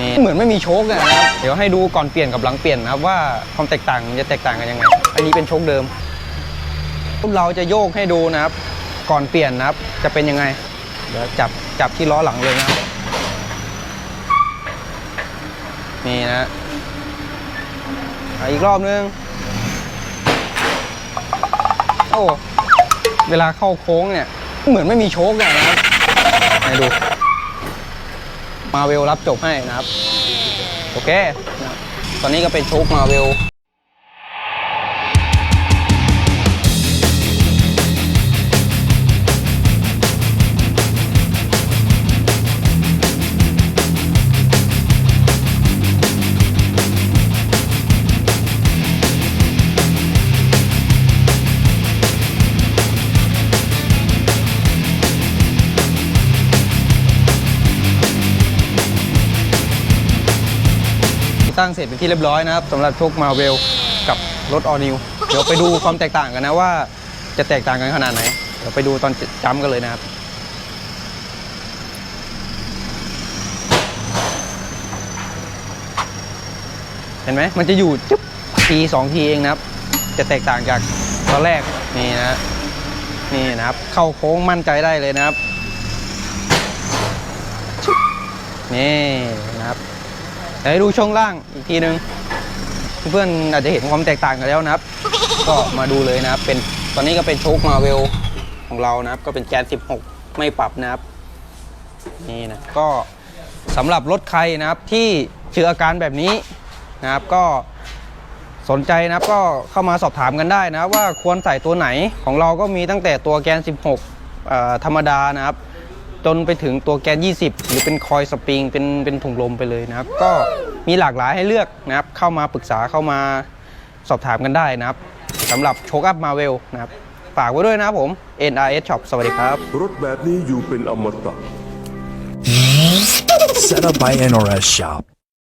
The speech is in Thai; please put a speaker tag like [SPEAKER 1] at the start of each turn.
[SPEAKER 1] นี่เหมือนไม่มีโชคเลยนะครับเดี๋ยวให้ดูก่อนเปลี่ยนกับหลังเปลี่ยนนะครับว่าความแตกต่างมันจะแตกต่างกันยังไง อันนี้เป็นโชคเดิมเราจะโยกให้ดูนะครับ ก่อนเปลี่ยนนะครับ จะเป็นยังไงเดี๋ยวจับจับที่ล้อหลังเลยนะครับนี่นะอะอีกรอบนึงโอ้เวลาเข้าโค้งเนี่ย เหมือนไม่มีโชคเลยนะครับให้ดู มาเวลรับจบให้นะครับ โอเค ตอนนี้ก็เป็นโชคมาเวล สร้างเสร็จเป็นที่เรียบร้อยนะครับสำหรับโชคมาเวลกับรถออนิวเดี๋ยวไปดูความแตกต่างกันนะว่าจะแตกต่างกันขนาดไหน เดี๋ยวไปดูตอนจ้ำกันเลยนะครับเห็นไหมมันจะอยู่จุ๊บทีสองทีเองนะครับ จะแตกต่างจากตอนแรกนี่นะนี่นะครับ เข้าโค้งมั่นใจได้เลยนะครับนี่นะครับ ดี๋ยวให้ดูช่วงล่างอีกทีนึง เพื่อนๆอาจจะเห็นความแตกต่างกันแล้วนะครับ ก็มาดูเลยนะครับ เป็นตอนนี้ก็เป็นโชคมาเวลของเรานะครับ ก็เป็นแกน 16 ไม่ปรับนะครับ นี่นะก็สำหรับรถใครนะครับที่เจออาการแบบนี้นะครับก็สนใจนะครับก็เข้ามาสอบถามกันได้นะว่าควรใส่ตัวไหนของเราก็มีตั้งแต่ตัวแกน 16ธรรมดานะครับ จนไปถึงตัวแกน 20 หรือเป็นคอยสปริงเป็นเป็นถุงลมไปเลยนะครับ ก็มีหลากหลายให้เลือกนะครับ เข้ามาปรึกษาเข้ามาสอบถามกันได้นะครับสำหรับโชคอัพมาเวลนะครับ ฝากไว้ด้วยนะครับผม NRS Shop สวัสดีครับ
[SPEAKER 2] รถแบบนี้อยู่เป็นอมตะ
[SPEAKER 3] Set up by NRS Shop.